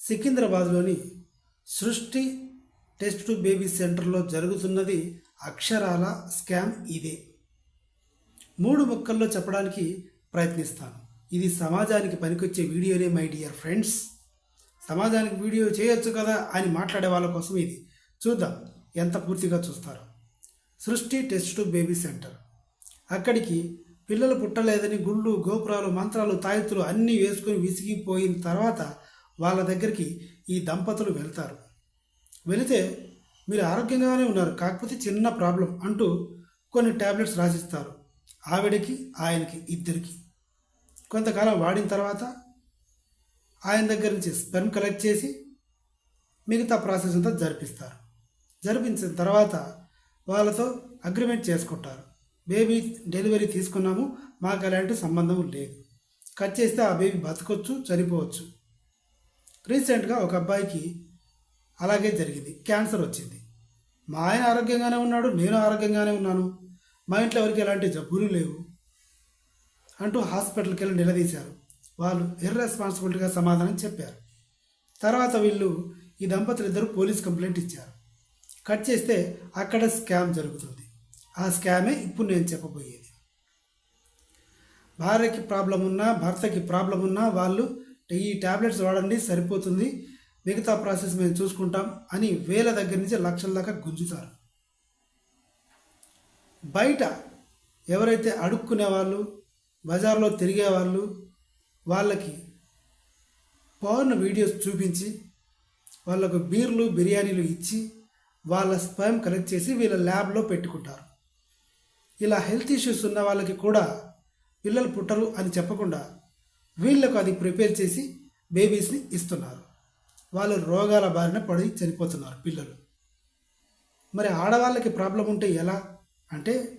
సికింద్రాబాద్లోని సృష్టి test to baby సెంటర్లో జరుగుతున్నది అక్షరాల స్కామ్ ఇదే. మూడు ముక్కల్లో చెప్పడానికి ప్రయత్నిస్తాను. ఇది సమాజానికి పనికొచ్చే వీడియోనే మై డియర్ ఫ్రెండ్స్. సమాజానికి వీడియో చేయొచ్చు కదా అని మాట్లాడే వాళ్ళ కోసం ఇది. చూద్దాం ఎంత పూర్తిగా చూస్తారు. సృష్టి టెస్ట్ టు బేబీ సెంటర్. అక్కడికి పిల్లలు పుట్టలేదని గుళ్ళు గోపురాలు మంత్రాలు తాయెత్తులు అన్నీ వేసుకొని విసిగిపోయిన తర్వాత వాళ్ళ దగ్గరికి ఈ దంపతులు వెళ్తారు. వెళితే మీరు ఆరోగ్యంగానే ఉన్నారు కాకపోతే చిన్న ప్రాబ్లం అంటూ కొన్ని ట్యాబ్లెట్స్ రాసిస్తారు. ఆవిడకి ఆయనకి ఇద్దరికి. కొంతకాలం వాడిన తర్వాత ఆయన దగ్గర నుంచి స్పెర్మ్ కలెక్ట్ చేసి మిగతా ప్రాసెస్ అంతా జరిపిస్తారు. జరిపించిన తర్వాత వాళ్ళతో అగ్రిమెంట్ చేసుకుంటారు. బేబీ డెలివరీ తీసుకున్నాము మాకు అలాంటి సంబంధం లేదు. కట్ చేస్తే ఆ బేబీ బతకొచ్చు చనిపోవచ్చు. రీసెంట్గా ఒక అబ్బాయికి అలాగే జరిగింది క్యాన్సర్ వచ్చింది. మా ఆయన ఆరోగ్యంగానే ఉన్నాడు నేను ఆరోగ్యంగానే ఉన్నాను. మా ఇంట్లో ఎవరికి ఎలాంటి జబ్బులు లేవు అంటూ హాస్పిటల్కి వెళ్ళి నిలదీశారు. వాళ్ళు ఇర్రెస్పాన్సిబిలిటీగా సమాధానం చెప్పారు. తర్వాత వీళ్ళు ఈ దంపతులు ఇద్దరు పోలీస్ కంప్లైంట్ ఇచ్చారు. కట్ చేస్తే అక్కడ స్కామ్ జరుగుతుంది. ఆ స్కామే ఇప్పుడు నేను చెప్పబోయేది. భార్యకి ప్రాబ్లం ఉన్నా భర్తకి ప్రాబ్లం ఉన్నా వాళ్ళు ఈ ట్యాబ్లెట్స్ వాడండి సరిపోతుంది. మిగతా ప్రాసెస్ మేము చూసుకుంటాం అని వేల దగ్గర నుంచి లక్షల దాకా గుంజుతారు. బయట ఎవరైతే అడుక్కునే వాళ్ళు బజార్లో తిరిగే వాళ్ళు వాళ్ళకి పౌర్ణ వీడియోస్ చూపించి వాళ్ళకు బీర్లు బిర్యానీలు ఇచ్చి వాళ్ళ స్పయం కలెక్ట్ చేసి వీళ్ళ ల్యాబ్లో పెట్టుకుంటారు. ఇలా హెల్త్ ఇష్యూస్ ఉన్న వాళ్ళకి కూడా పిల్లలు పుట్టరు అని చెప్పకుండా వీళ్ళకు అది ప్రిపేర్ చేసి బేబీస్ని ఇస్తున్నారు. వాళ్ళు రోగాల బారిన పడి చనిపోతున్నారు పిల్లలు. మరి ఆడవాళ్ళకి ప్రాబ్లం ఉంటే ఎలా? అంటే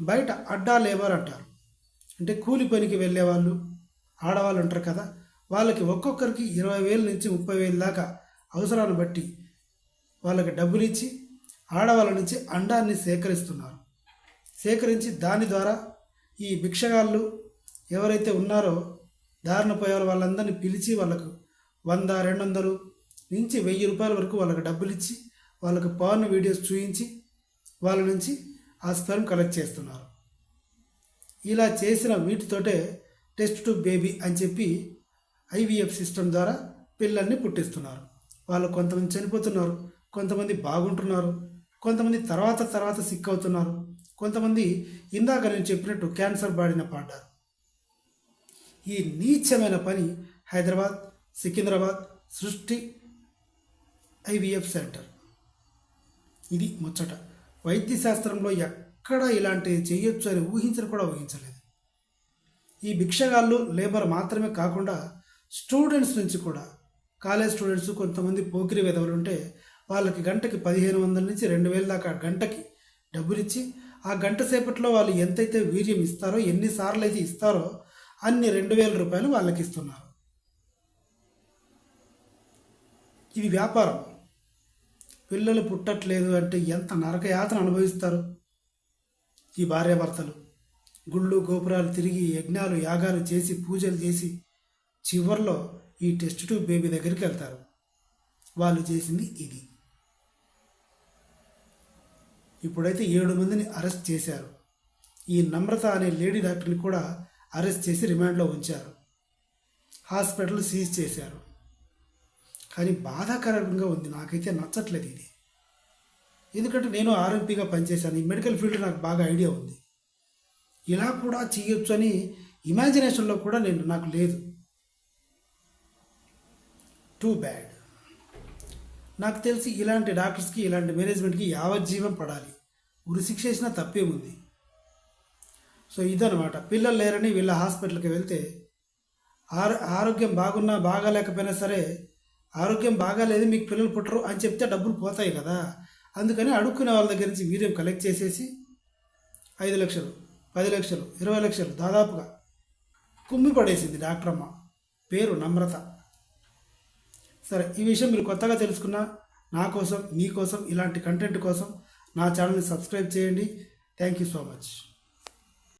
బయట అడ్డా లేబర్ అంటారు. అంటే కూలి పనికి వెళ్ళే వాళ్ళు ఆడవాళ్ళు ఉంటారు కదా వాళ్ళకి ఒక్కొక్కరికి ఇరవై వేల నుంచి ముప్పై వేల దాకా అవసరాలు బట్టి వాళ్ళకి డబ్బులు ఇచ్చి ఆడవాళ్ళ నుంచి అండాన్ని సేకరిస్తున్నారు. సేకరించి దాని ద్వారా ఈ భిక్షగాళ్ళు ఎవరైతే ఉన్నారో దారిన పోయే వాళ్ళందరినీ పిలిచి వాళ్ళకు వంద రెండు వందలు నుంచి వెయ్యి రూపాయల వరకు వాళ్ళకి డబ్బులు ఇచ్చి వాళ్ళకి పవన్ వీడియోస్ చూయించి వాళ్ళ నుంచి ఆ స్పెర్మ్ కలెక్ట్ చేస్తున్నారు. ఇలా చేసిన వీటితోటే టెస్ట్ టు బేబీ అని చెప్పి ఐవీఎఫ్ సిస్టమ్ ద్వారా పిల్లల్ని పుట్టిస్తున్నారు. వాళ్ళు కొంతమంది చనిపోతున్నారు కొంతమంది బాగుంటున్నారు కొంతమంది తర్వాత తర్వాత సిక్ అవుతున్నారు కొంతమంది ఇందాక నేను చెప్పినట్టు క్యాన్సర్ బాడిన పడ్డారు. ఈ నీచమైన పని హైదరాబాద్ సికింద్రాబాద్ సృష్టి ఐవీఎఫ్ సెంటర్. ఇది ముచ్చట. వైద్య శాస్త్రంలో ఎక్కడ ఇలాంటివి చేయొచ్చు అని ఊహించని కూడా ఊహించలేదు. ఈ భిక్షగాళ్ళు లేబర్ మాత్రమే కాకుండా స్టూడెంట్స్ నుంచి కూడా. కాలేజ్ స్టూడెంట్స్ కొంతమంది పోకిరి విధవలు ఉంటే వాళ్ళకి గంటకి పదిహేను వందల నుంచి రెండు వేల దాకా గంటకి డబ్బులిచ్చి ఆ గంట సేపట్లో వాళ్ళు ఎంతైతే వీర్యం ఇస్తారో ఎన్నిసార్లు అయితే ఇస్తారో అన్ని రెండు వేల రూపాయలు వాళ్ళకి ఇస్తున్నారు ఇది వ్యాపారం. పిల్లలు పుట్టట్లేదు అంటే ఎంత నరకయాతన అనుభవిస్తారు? ఈ భార్యాభర్తలు గుళ్ళు గోపురాలు తిరిగి యజ్ఞాలు యాగాలు చేసి పూజలు చేసి చివర్లో ఈ టెస్ట్ ట్యూబ్ బేబీ దగ్గరికి వెళ్తారు. వాళ్ళు చేసింది ఇది. ఇప్పుడైతే ఏడు మందిని అరెస్ట్ చేశారు. ఈ నమ్రత అనే లేడీ డాక్టర్ని కూడా అరెస్ట్ చేసి రిమాండ్లో ఉంచారు. హాస్పిటల్ సీజ్ చేశారు. కానీ బాధాకరంగా ఉంది. నాకైతే నచ్చట్లేదు ఇది. ఎందుకంటే నేను ఆర్ఎంపీగా పనిచేశాను. ఈ మెడికల్ ఫీల్డ్ నాకు బాగా ఐడియా ఉంది. ఇలా కూడా చేయొచ్చు అని ఇమాజినేషన్లో కూడా నేను నాకు లేదు. టూ బ్యాడ్ నాకు తెలిసి ఇలాంటి డాక్టర్స్కి ఇలాంటి మేనేజ్మెంట్కి యావజ్జీవం పడాలి. ఉరి శిక్ష వేసినా తప్పేముంది? సో ఇదనమాట పిల్లలు లేరని వీళ్ళ హాస్పిటల్కి వెళ్తే ఆరో ఆరోగ్యం బాగున్నా బాగాలేకపోయినా సరే ఆరోగ్యం బాగాలేదు మీకు పిల్లలు పుట్టరు అని చెప్తే డబ్బులు పోతాయి కదా. అందుకని అడుక్కునే వాళ్ళ దగ్గర నుంచి వీర్యం కలెక్ట్ చేసేసి ఐదు లక్షలు పది లక్షలు ఇరవై లక్షలు దాదాపుగా కుమ్మి పడేసింది డాక్టర్ అమ్మ పేరు నమ్రత. సరే ఈ విషయం మీరు కొత్తగా తెలుసుకున్న నా కోసం మీకోసం ఇలాంటి కంటెంట్ కోసం నా ఛానల్ని సబ్స్క్రైబ్ చేయండి. Thank you so much.